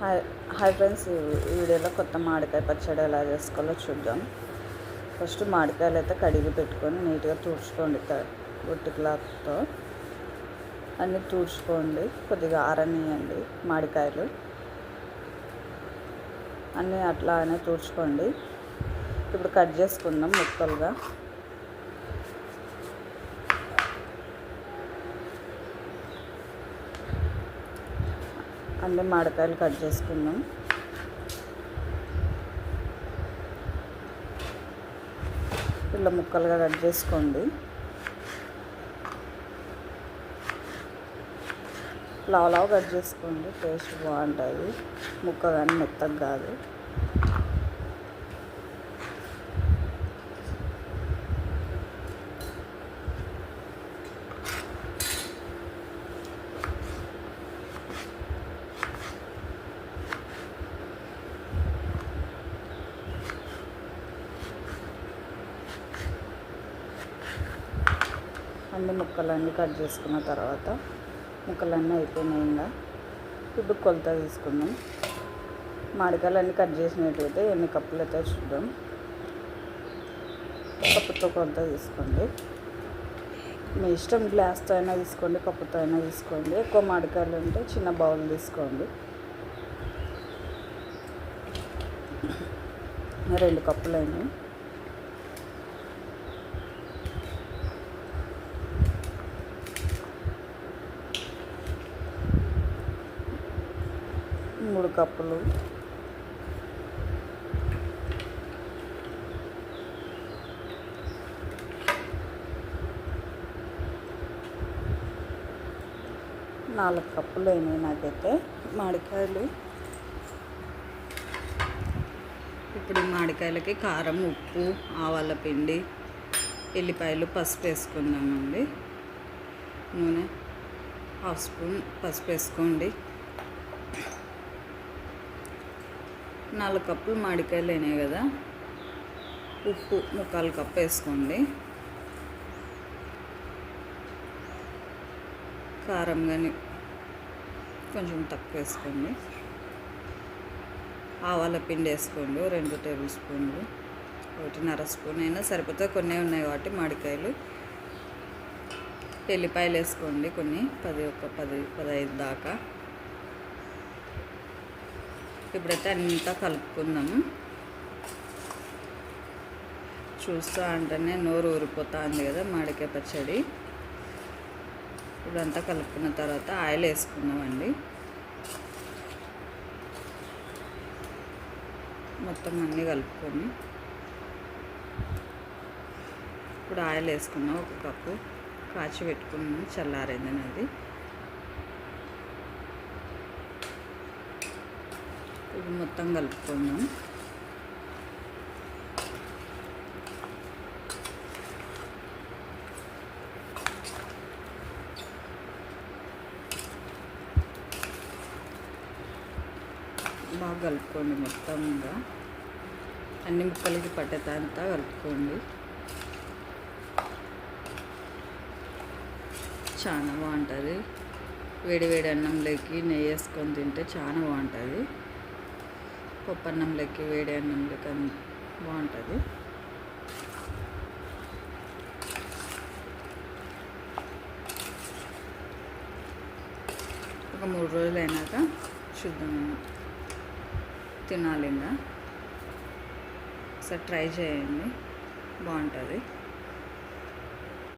Hi hi friends ఈ వీడియోలో కొత్త మామిడికాయ పచ్చడి ఎలా చేసుకోవాలో చూద్దాం. ఫస్ట్ మామిడికాయలు అయితే కడిగి పెట్టుకొని నీట్గా తుడుచుకోండి గుట్టి క్లాత్తో. అన్నీ తుడుచుకోండి కొద్దిగా ఆరనియండి మామిడికాయలు. అన్నీ అట్లానే తుడుచుకోండి. ఇప్పుడు కట్ చేసుకుందాం ముక్కలుగా. మళ్ళీ మామిడికాయలు కట్ చేసుకుందాం. ఇలా ముక్కలుగా కట్ చేసుకోండి. లావు లావు కట్ చేసుకోండి. టేస్ట్ బాగుంటుంది ముక్క కానీ మెత్తగా కాదు. అన్ని ముక్కలన్నీ కట్ చేసుకున్న తర్వాత ముక్కలన్నీ అయిపోయినాయిందా ఇప్పుడు కొలత తీసుకుందాం. మామిడికాయలు అన్నీ కట్ చేసినట్లయితే ఎన్ని కప్పులు అయితే చూద్దాం. కప్పుతో కొలత తీసుకోండి. మీ ఇష్టం గ్లాస్తో అయినా తీసుకోండి కప్పుతో అయినా తీసుకోండి. ఎక్కువ మామిడికాయలు ఉంటే చిన్న బౌల్ తీసుకోండి. రెండు కప్పులు మూడు కప్పులు. నాలుగు కప్పులు అయినాయి నాకైతే మామిడికాయలు. ఇప్పుడు మాడికాయలకి మామిడికాయలకి కారం ఉప్పు ఆవాల పిండి ఎల్లిపాయలు పసుపు వేసుకుందామండి. నూనె హాఫ్ స్పూన్ పసుపు వేసుకోండి. నాలుగు కప్పులు మామిడికాయలు అయినాయి కదా. ఉప్పు ముక్కాలు కప్పు వేసుకోండి. కారం కానీ కొంచెం తక్కువ వేసుకోండి. ఆవాల పిండి వేసుకోండి రెండు టేబుల్ స్పూన్లు. ఒకటిన్నర స్పూన్ అయినా సరిపోతే కొన్ని ఉన్నాయి కాబట్టి మామిడికాయలు. ఎల్లిపాయలు వేసుకోండి కొన్ని పది ఒక పది పదహైదు దాకా. ఇప్పుడైతే అంతా కలుపుకుందాము. చూస్తూ అంటేనే నోరు ఊరిపోతుంది కదా మామిడికాయ పచ్చడి. ఇప్పుడంతా కలుపుకున్న తర్వాత ఆయిల్ వేసుకుందామండి. మొత్తం అన్నీ కలుపుకొని. ఇప్పుడు ఆయిల్ వేసుకున్నాం ఒక కప్పు. కాచి పెట్టుకున్నాం చల్లారైందని అది ఇవి మొత్తం కలుపుకుందాం. బాగా కలుపుకోండి మొత్తంగా. అన్ని ముక్కలకి పట్టేదంతా కలుపుకోండి. చాలా బాగుంటుంది. వేడి వేడి అన్నంలోకి నెయ్యి వేసుకొని తింటే చాలా బాగుంటుంది. పప్పు అన్నంలోకి వేడి అన్నంలోకి బాగుంటుంది. ఒక మూడు రోజులు అయినాక చూద్దాం. తినాలి ఇంకా ఒకసారి ట్రై చేయండి. బాగుంటుంది.